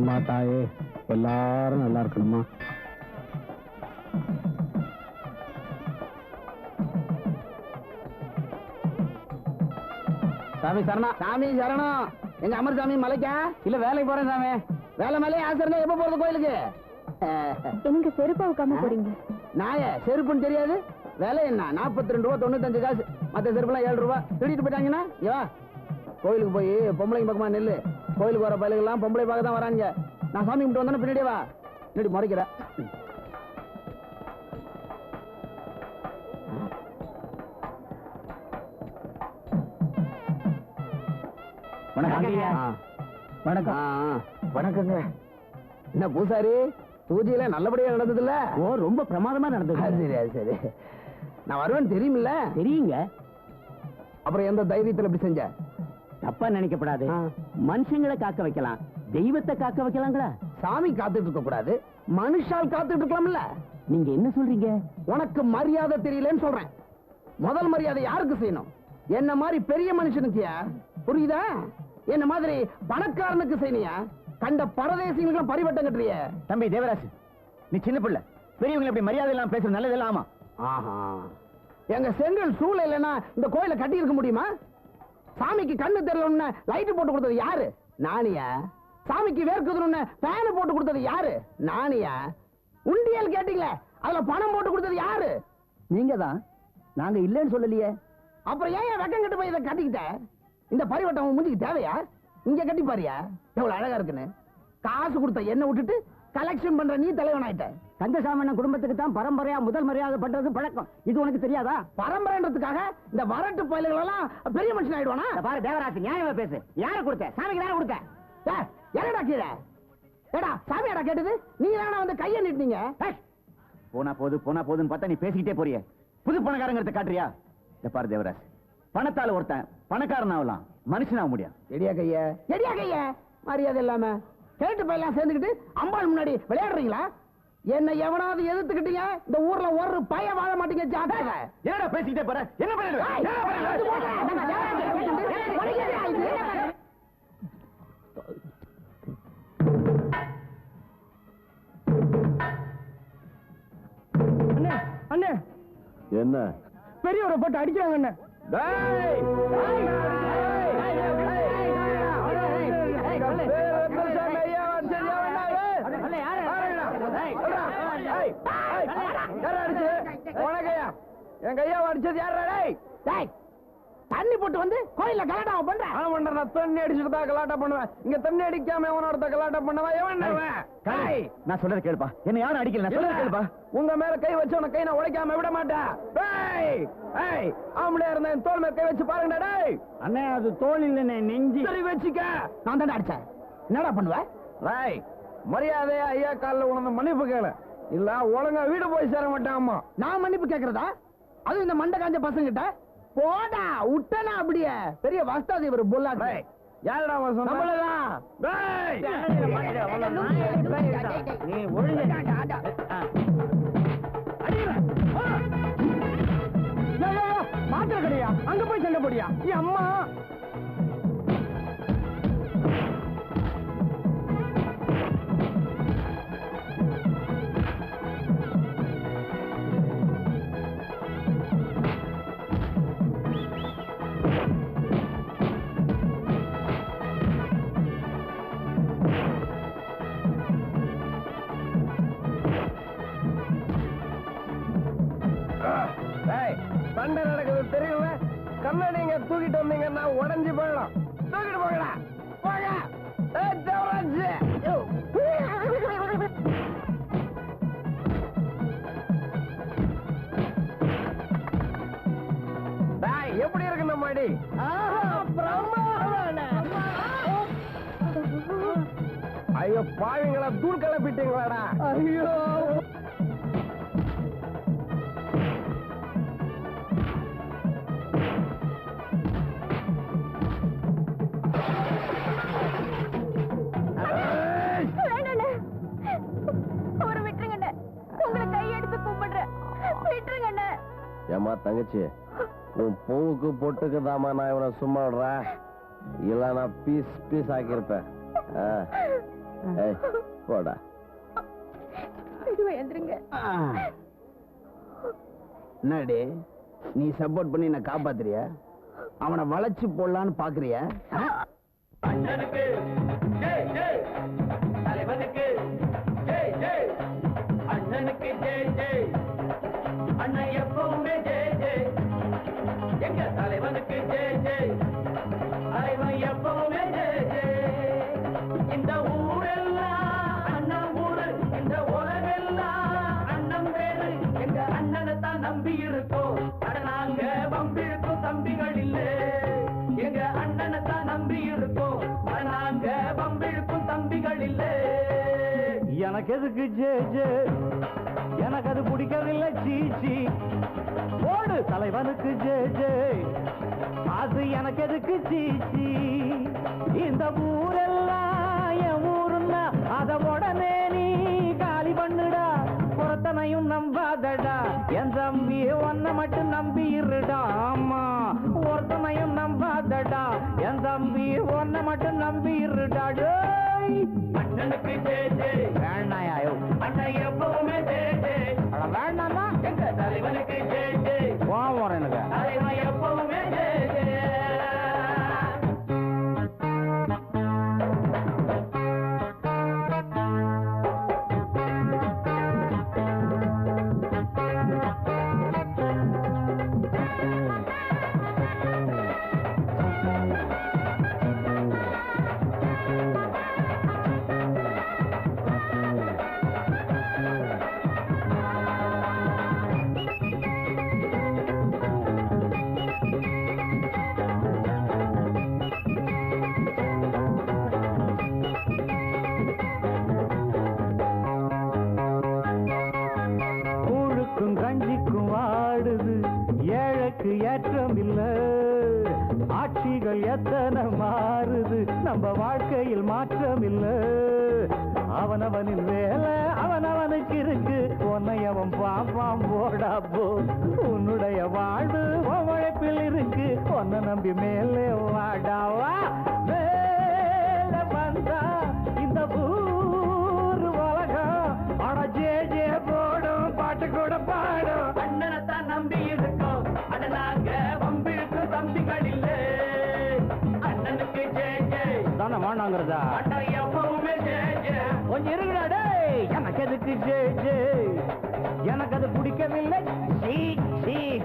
அம்மா தாயே எல்லாரும் நல்லா இருக்கணுமா சாமி சரணா. சாமி சரணம் எங்க அமர் சாமி மலைக்கா? இல்ல வேலைக்கு போறேன் சாமி. வேலை மேலே ஆசை இருந்தா எப்ப போறது கோயிலுக்கு? எனக்கு செருப்பா உட்காம போறீங்க? நாய செருப்புன்னு தெரியாது. விலை என்ன? நாற்பத்தி ரெண்டு ரூபா தொண்ணூத்தஞ்சு காசு. மற்ற செருப்புலாம் ஏழு ரூபா. திருடிட்டு போயிட்டாங்கன்னா ஏவா கோயிலுக்கு போய் பொம்பளைங்க பக்கமா நெல்லு. கோயிலுக்கு வர பயலுகெல்லாம் பொம்பளை பார்க்க தான் வராங்க நான் சாமி கும்பிட்டு வந்தேன்னு பின்னாடியே வா. பின்னாடி முறைக்கிற வணக்கம். வணக்கங்க. என்ன பூசாரி? பூஜையில நல்லபடியா நடந்ததுல்ல? ஓ ரொம்ப பிரமாதமா நடந்தது. சரி சரி. நான் வருவேன்னு தெரியுமில்ல? தெரியுங்க. அப்புறம் எந்த தைரியத்துல இப்படி செஞ்ச? தப்பா நினைக்கப்படாது. மனுஷங்களை காக்க வைக்கலாம். தெய்வத்தை காக்க வைக்கலாங்களா சாமி காத்துட்டு இருக்க கூடாது. மனுஷால் காத்துட்டு இருக்கலாம்ல. நீங்க என்ன சொல்றீங்க? உனக்கு மரியாதை தெரியலன்னு சொல்றேன். முதல் மரியாதை யாருக்கு செய்யணும்? என்ன மாதிரி பெரிய மனுஷனுக்குயா? புரியுதா? என்ன மாதிரி பணக்காரனுக்கு செய்யணியா கண்ட பரதேசிகளுக்கு பரிவட்டம் கட்டுறிய. தம்பி தேவராஜ் நீ சின்ன பிள்ளை. பெரியவங்களை இப்படி மரியாதை எல்லாம் பேசுறது நல்லது ஆமா. ஆஹா. எங்க செங்கல் சூழல் இல்லைன்னா இந்த கோயிலை கட்டி இருக்க முடியுமா? சாமிக்கு கண்ணு தெரியலன்னு லைட் போட்டு கொடுத்தது யாரு? நானியா? சாமிக்கு வேர்க்குதுன்னு ஃபேன் போட்டு கொடுத்தது யாரு? நானியா? உண்டியல் கேட்டீங்களே அதுல பணம் போட்டு கொடுத்தது யாரு? நீங்க தான் நாங்க இல்லைன்னு சொல்லலையே. அப்புறம் ஏன் வெக்கம் கட்டு போய் இதை கட்டிக்கிட்ட? இந்த பரிவட்டம் உன் மூஞ்சிக்கு தேவையா? இங்க கட்டி பாரியா? எவ்வளவு அழகா இருக்குன்னு. காசு கொடுத்த என்ன விட்டுட்டு கலெக்ஷன் பண்ற நீ தலைவன் ஆயிட்ட கந்தசாமண்ணன் குடும்பத்துக்கு தான் பரம்பரையா முதல் மரியாதை பண்றது பழக்கம். இது உனக்கு தெரியாதா? பரம்பரைன்றதுக்காக இந்த வரட்டு பயல்கள் எல்லாம் பெரிய மனுஷன் ஆயிடுவானா? பாரு தேவராஜ் நியாயமா பேசு. யாரை கொடுத்த? சாமிக்கு தானே கொடுத்த? என்னடா கீழே ஏடா சாமியாடா கேட்டது? நீங்க தானே வந்து கையை நீட்டினீங்க? ஏய், போனா போது போனா போதுன்னு பார்த்தா நீ பேசிக்கிட்டே போறிய. புது பணக்காரங்கிறத காட்டுறியா? இந்த பாரு தேவராஜ் பணத்தால ஒருத்தன் பணக்காரன் ஆகலாம் மனுஷன் ஆக முடியாது எடியா கைய? எடியா கைய? மரியாதை இல்லாம. கேட்டு பையெல்லாம் சேர்ந்துக்கிட்டு அம்பாள் முன்னாடி விளையாடுறீங்களா? என்ன எவனாவது எதிர்த்துக்கிட்டீங்க? இந்த ஊர்ல ஒரு பய வாழ மாட்டீங்க ஜாக்கிரதை என்னடா பேசிக்கிட்டே போற? என்ன அண்ணே என்ன? பெரியவரை போட்டு அடிக்கிறாங்க அண்ணே. என் கையா அடிச்சது யாரா டேய்? தண்ணி போட்டு வந்து கோயில்ல கலாட்டாவை பண்ற? அவன் பண்ற நான் தண்ணி அடிச்சுட்டு தான் கலாட்டா பண்ணுவேன். இங்க தண்ணி அடிக்காம எவனோட கலாட்டா பண்ணுவேன் எவன்? ஏய், நான் சொல்றது கேளுப்பா. என்ன யாரும் அடிக்கல நான் சொல்றது கேளுப்பா. உங்க மேல கை வச்சவன கை நான் உடைக்காம விட மாட்டேன். டேய் ஏய் ஆம்பளையா இருந்தா என் தோல் மேல கை வச்சு பாருங்கடா டேய். அண்ணே அது தோல் இல்லனே நெஞ்சி. சரி வச்சுக்க. நான் தானே அடிச்சேன். என்னடா பண்ணுவ? ராய் மரியாதையா ஐயா கால்ல உனது மன்னிப்பு கேளு. இல்ல ஒழுங்கா வீடு போய் சேர மாட்டேன் அம்மா. நான் மன்னிப்பு கேக்குறதா? அதுவும் இந்த மண்டை காஞ்ச பசங்கிட்ட போடா விட்டனா அப்படியே பெரிய வஸ்தாதி இவர் புல்லா டேய் யாரடா நம்மளதான் நீ ஒழுங்கு மாத்திர கடையா அங்க போய் சண்டை போடியா அம்மா சண்டை நடக்குது தெரியல? கண்ணாடிங்க தூக்கிட்டு வந்தீங்கன்னா உடைஞ்சு போயிடும். தூக்கிட்டு. யோ. டேய், எப்படி இருக்கு நம்ம அடி ஐயோ பாவிங்களா தூள் கிளப்பிட்டீங்களாடா ஐயோ. விட்டுருங்கண்ணே. ஏமா தங்கச்சி உன் பூவுக்கு பொட்டுக்கு தாமா நான் இவனை சும்மா விடுறேன் இல்ல நான் பீஸ் பீஸ் ஆக்கியிருப்பேன் ஆ. ஏய், போடா மெதுவா எந்திருங்க ஆ. என்னடி நீ சப்போர்ட் பண்ணி என்ன காப்பாத்துறியா அவனை வளைச்சு போடலான்னு பாக்குறியா? அண்ணனுக்கு தம்பி இருக்கோம் நாங்க வம்பிழுக்கும் தம்பிகள் இல்ல. எங்க அண்ணனை தான் நம்பி இருக்கோம். நாங்க வம்பிழுக்கும் தம்பிகள் இல்ல. எனக்கு எதுக்கு ஜே ஜே? எனக்கு அது பிடிக்கவில்லை சீச்சி ஓடு தலைவனுக்கு ஜே ஜே. அது எனக்கு எதுக்கு சீச்சி இந்த ஊரெல்லாம் என் ஊருன்னா அத உடனே பொருத்தனையும் நம்பாதடா. என் தம்பி ஒன்ன மட்டும் நம்பி இருடா ஆமா ஒருத்தனையும் நம்பாதடா. என் தம்பி ஒன்ன மட்டும் நம்பி இருடா டேய். அண்ணனுக்கு ஜெய் ஜெய் வேணாயோ அண்ணன் ஏழைக்கு ஏற்றம் ஆட்சிகள் எத்தனை மாறுது. நம்ம வாழ்க்கையில் மாற்றம் இல்ல. அவனவனின் வேலை அவனவனுக்கு இருக்கு. உன்னை அவன் பாப்பான் போடா போ. உன்னுடைய வாழ்வு உழைப்பில் இருக்கு. உன்னை நம்பி மேலே வாடாவா தானே கொஞ்சம் இருக்குடா எனக்கு எதுக்கு ஜே ஜே? எனக்கு அது பிடிக்கவில்லை. சீ சீ.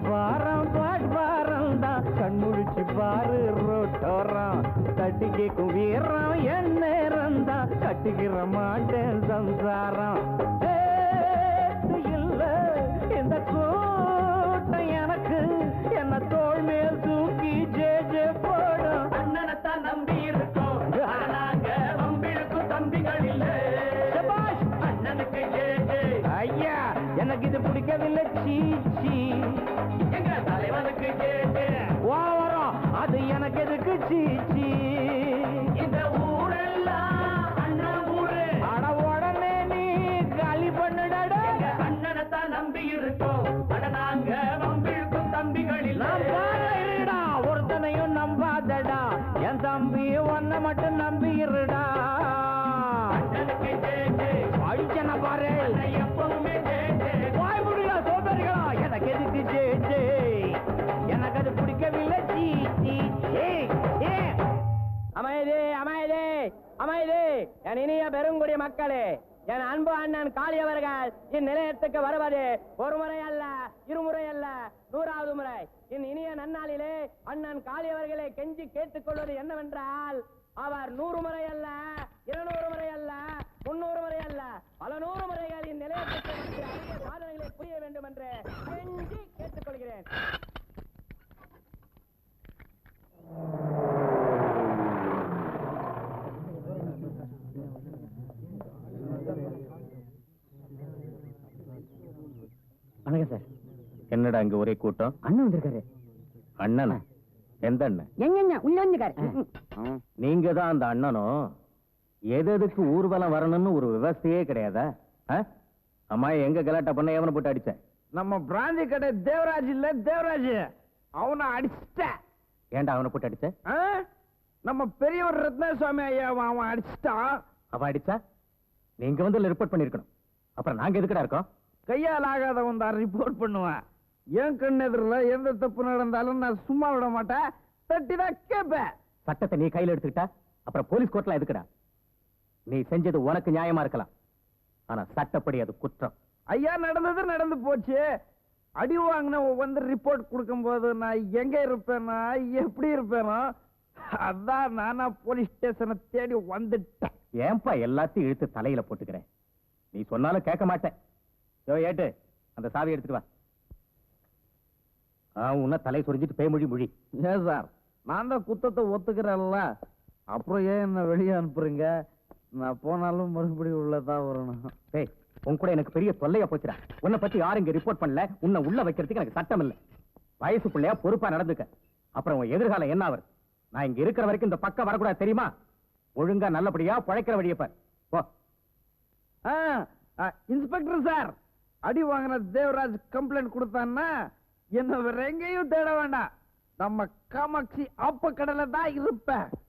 அண்ணனோட பாரம் பாட் பாரம் தான். கண்முழிச்சு பாரு ரோட்டோரம். தட்டி கேக்கும் வீரம் என் நேரம் தான். கட்டிக்கிற மாட்டேன் சம்சாரம். இல்ல இந்த கூட்டம் எனக்கு என்ன தோள் மேல் தூக்கி ஜே ஜே போடும். அண்ணனை தான் நம்பி இருக்கோம். நாங்க வம்பிழுக்கும் தம்பிகள் இல்லை! அண்ணனுக்கு ஐயா எனக்கு இது பிடிக்கவில்லை. சீ சீ. அமைதி அமைதி. என் இனிய பெருங்குடி மக்களே என் அன்பு அண்ணன் காளியவர்கள் இந்நிலையத்துக்கு வருவது ஒரு முறை அல்ல இருமுறை அல்ல நூறாவது முறை. என் இனிய நன்னாளிலே அண்ணன் காளியவர்களை கெஞ்சி கேட்டுக்கொள்வது என்னவென்றால் அவர் நூறு முறை அல்ல இருநூறு முறை அல்ல முன்னூறு முறை அல்ல பல நூறு முறைகள் இந்நிலையத்துக்கு சாதனைகளை புரிய வேண்டும் என்று கெஞ்சி கேட்டுக்கொள்கிறேன் வணக்கம் சார் என்னடா இங்க ஒரே கூட்டம்? அண்ணன் வந்திருக்காரு. அண்ணனா? எந்த அண்ணன்? எங்க உள்ள வந்துக்காரு நீங்க தான் அந்த அண்ணனும். எது எதுக்கு ஊர்வலம் வரணும்னு ஒரு விவசாயே கிடையாதா? அம்மா எங்க கலாட்டா பண்ண எவனை போட்டு அடிச்ச? நம்ம பிராந்தி கடை தேவராஜ் இல்ல தேவராஜ். அவனை அடிச்சிட்டேன் ஏன்டா அவனை போட்டு அடிச்ச? நம்ம பெரியவர் ரத்ன சுவாமி ஐயா அவன் அடிச்சிட்டான் அவன் அடிச்சா? நீங்க வந்து ரிப்போர்ட் பண்ணிருக்கணும். அப்புறம் நாங்க எதுக்குடா இருக்கோம்? கையால் ஆகாதவன் தான் ரிப்போர்ட் பண்ணுவேன். என் கண் எதிரில் எந்த தப்பு நடந்தாலும் நான் சும்மா விட மாட்டேன். தட்டி தான் கேட்பேன். சட்டத்தை நீ கையில எடுத்துக்கிட்டா? அப்புறம் போலீஸ் கோர்ட்ல எதுக்குடா? நீ செஞ்சது உனக்கு நியாயமா இருக்கலாம். ஆனா சட்டப்படி அது குற்றம். ஐயா நடந்தது நடந்து போச்சு. அடி வாங்கின வந்து ரிப்போர்ட் கொடுக்கும்போது நான் எங்க இருப்பேனா? எப்படி இருப்பேனோ? அதான் நானா போலீஸ் ஸ்டேஷனை தேடி வந்துட்டேன். ஏன்பா எல்லாத்தையும் இழுத்து தலையில போட்டுக்கிறேன்? நீ சொன்னாலும் கேட்க மாட்டேன். ஏட்டு அந்த சாவி எடுத்துட்டு வா. உன்ன தலை சொரிஞ்சிட்டு பேமொழி மொழி. ஏன் சார் நான் தான் குத்தத்தை ஒத்துக்கிறேன்ல. அப்புறம் ஏன் என்ன வெளியே அனுப்புறீங்க? நான் போனாலும் மறுபடியும் உள்ளதான் வரணும். டேய் உன் கூட எனக்கு பெரிய தொல்லையா போச்சுடா. உன்னை பத்தி யாரும் இங்க ரிப்போர்ட் பண்ணல. உன்னை உள்ள வைக்கிறதுக்கு எனக்கு சட்டம் இல்ல. வயசு பிள்ளையா பொறுப்பா நடந்துக்க. அப்புறம் உன் எதிர்காலம் என்ன ஆகுறது நான் இங்க இருக்கிற வரைக்கும் இந்த பக்கம் வரக்கூடாது தெரியுமா? ஒழுங்கா நல்லபடியா பழைக்கிற வழியை பார் போ. இன்ஸ்பெக்டர் சார் அடி வாங்கின தேவராஜ் கம்ப்ளைண்ட் கொடுத்தான்னா என்ன வேற எங்கேயும் தேட வேண்டாம். நம்ம காமாட்சி ஆப்ப கடலை தான் இருப்பேன்.